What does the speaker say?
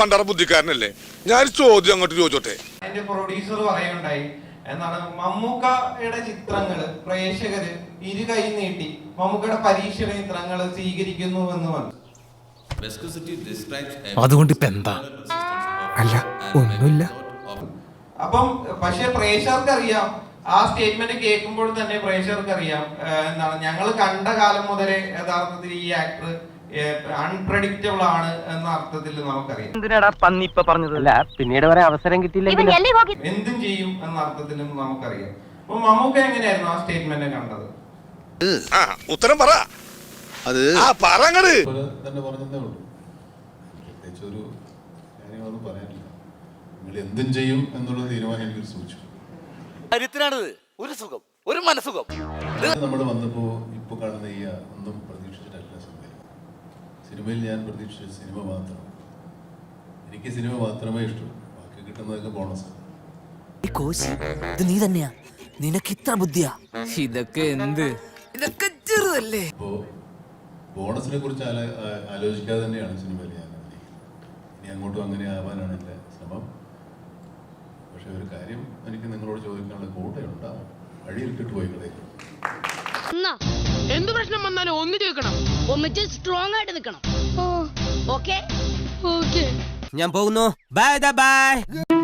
പണ്ടാറ ബുദ്ധിക്കാരനല്ലേ? ഞാൻ ചോദ്യം അങ്ങോട്ട് ചോദിച്ചോട്ടെ. എന്റെ പ്രൊഡ്യൂസർ പറയുണ്ടായി എന്നാണ് മമ്മൂക്കയുടെ ചിത്രങ്ങൾ പ്രേക്ഷകര് ഇരു കൈ നീട്ടി മമ്മൂക്കയുടെ പരീക്ഷണ ചിത്രങ്ങൾ സ്വീകരിക്കുന്നു എന്ന് പറഞ്ഞു. അതുകൊണ്ട് ഇപ്പൊ എന്താ? അല്ല ഒന്നുമില്ല. അപ്പം പക്ഷെ പ്രേക്ഷകർക്ക് അറിയാം ആ സ്റ്റേറ്റ്മെന്റ് കേൾക്കുമ്പോൾ തന്നെ പ്രേക്ഷകർക്ക് അറിയാം എന്താണ് ഞങ്ങൾ കണ്ട കാലം മുതലേ യഥാർത്ഥത്തിൽ ഈ ആക്ടർ അൺപ്രഡിക്റ്റബിൾ ആണ് എന്ന അർത്ഥത്തിൽ നമുക്കറിയാം. എന്തിനാടാ പന്നി ഇപ്പൊ പറഞ്ഞത്? അല്ല പിന്നീട് വരെ അവസരം കിട്ടിയില്ലെങ്കിൽ എന്തും ചെയ്യും എന്ന അർത്ഥത്തിലും നമുക്കറിയാം. അപ്പൊ മമ്മൂക്ക എങ്ങനെയായിരുന്നു ആ സ്റ്റേറ്റ്മെന്റ് കണ്ടത്? ആ ഉത്തരം പറ. അത് ആ പറങ്ങട് തന്നെ പറഞ്ഞതേ ഉള്ളൂ. പ്രത്യേകിച്ച് ഒരു കാര്യങ്ങളൊന്നും പറയാനില്ല. നിങ്ങൾ എന്തും ചെയ്യും എന്നുള്ള തീരുമാനം എനിക്ക് സൂചിച്ചു. ഒരു സുഖം ഒരു മനസുഖം നമ്മൾ വന്നപ്പോൾ ഇപ്പോൾ കാണുന്ന ഈ ഒന്നും പ്രതീക്ഷിച്ചിട്ടല്ല സിനിമയിൽ ഞാൻ പ്രതീക്ഷിച്ച സിനിമ മാത്രം. എനിക്ക് സിനിമ മാത്രമേ ഇഷ്ടമുള്ളൂ ബാക്കി കിട്ടുന്നതൊക്കെ ബോണസ്. കോശി ഇത് നീ തന്നെയാ. നിനക്ക് ഇത്ര ബുദ്ധിയാ. ഇതൊക്കെ എന്ത്? ഇതൊക്കെ ചെറുതല്ലേ? ബോണസിനെ കുറിച്ച് ആല ആലോചിക്കാതെ തന്നെയാണ് സിനിമയിൽ ഞാൻ ഇനി അങ്ങോട്ടും അങ്ങനെ ആവാനാണ് എന്റെ ശ്രമം. പക്ഷെ ഒരു കാര്യം എനിക്ക് നിങ്ങളോട് ചോദിക്കാനുള്ള കൂട്ടയുണ്ടാവും വഴിയിലിട്ടിട്ട് പോയി കളയും എന്ത് പ്രശ്നം വന്നാലും ഒന്ന് ചോദിക്കണം. ഒന്നിച്ച് സ്ട്രോങ് ആയിട്ട് നിൽക്കണം. Okay okay. ഞാൻ പോകുന്നു. Bye bye